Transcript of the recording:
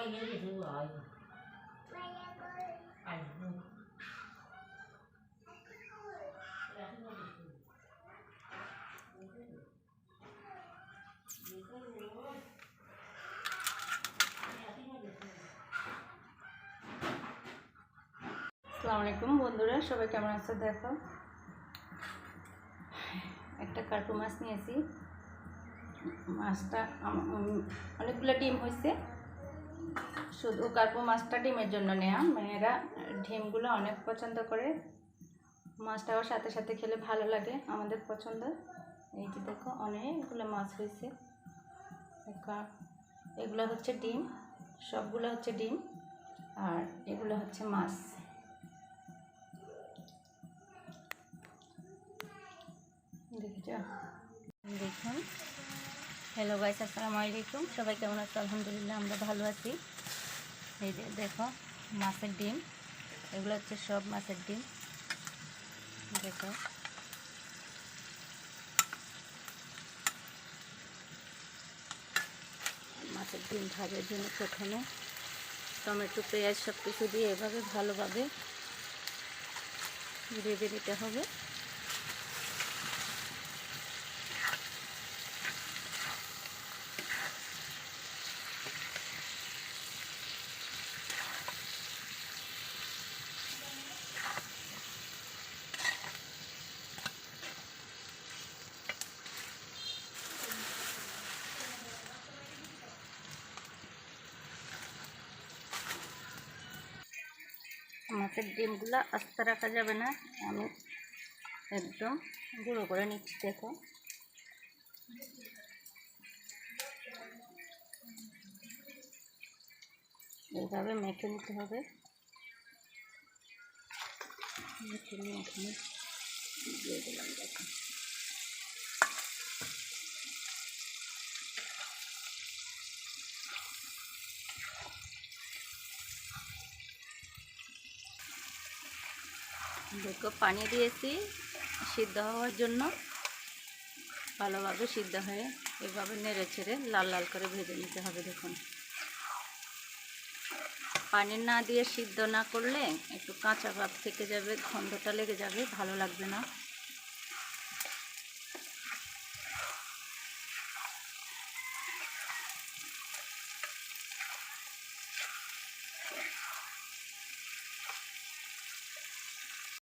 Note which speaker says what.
Speaker 1: আসসালামু আলাইকুম বন্ধুরা, সবাই কেমন আছো? দেখো, একটা কার্টু মাছ নিয়েছি। মাছটা অনেকগুলো ডিম হয়েছে শুধু কার্পু মাছটা ডিমের জন্য নেওয়া মেয়েরা ডিমগুলো অনেক পছন্দ করে। মাছটাও সাথে সাথে খেলে ভালো লাগে, আমাদের পছন্দ। এই যে দেখো, অনেকগুলো মাছ হয়েছে। এগুলো হচ্ছে ডিম, সবগুলো হচ্ছে ডিম, আর এগুলো হচ্ছে মাছ। দেখেছ? দেখুন। হ্যালো গাইস আসসালামু আলাইকুম। সবাই কেমন আছো? আলহামদুলিল্লাহ, আমরা ভালো আছি। এই যে, দেখো, মাছের ডিম। এগুলো হচ্ছে সব মাছের ডিম। দেখো। মাছের ডিম ভাজার জন্য প্রথমে টমেটো, পেঁয়াজ সব কিছু দিয়ে এভাবে ভালোভাবে ভেজে নিতে হবে। মাছের ডিমগুলো আস্তে রাখা যাবে না। আমি একদম গুঁড়ো করে নিচ্ছি, দেখো। এইভাবে মেখে নিতে হবে। মেখে নিয়ে দিয়ে দিলাম, দেখো। দেখো পানি দিয়েছি, সিদ্ধ হওয়ার জন্য। ভালোভাবে সিদ্ধ হয়ে এভাবে নেড়ে ছেড়ে লাল লাল করে ভেজে নিতে হবে, দেখুন। পানি না দিয়ে সিদ্ধ না করলে একটু কাঁচা ভাব থেকে যাবে, গন্ধটা লেগে যাবে, ভালো লাগবে না।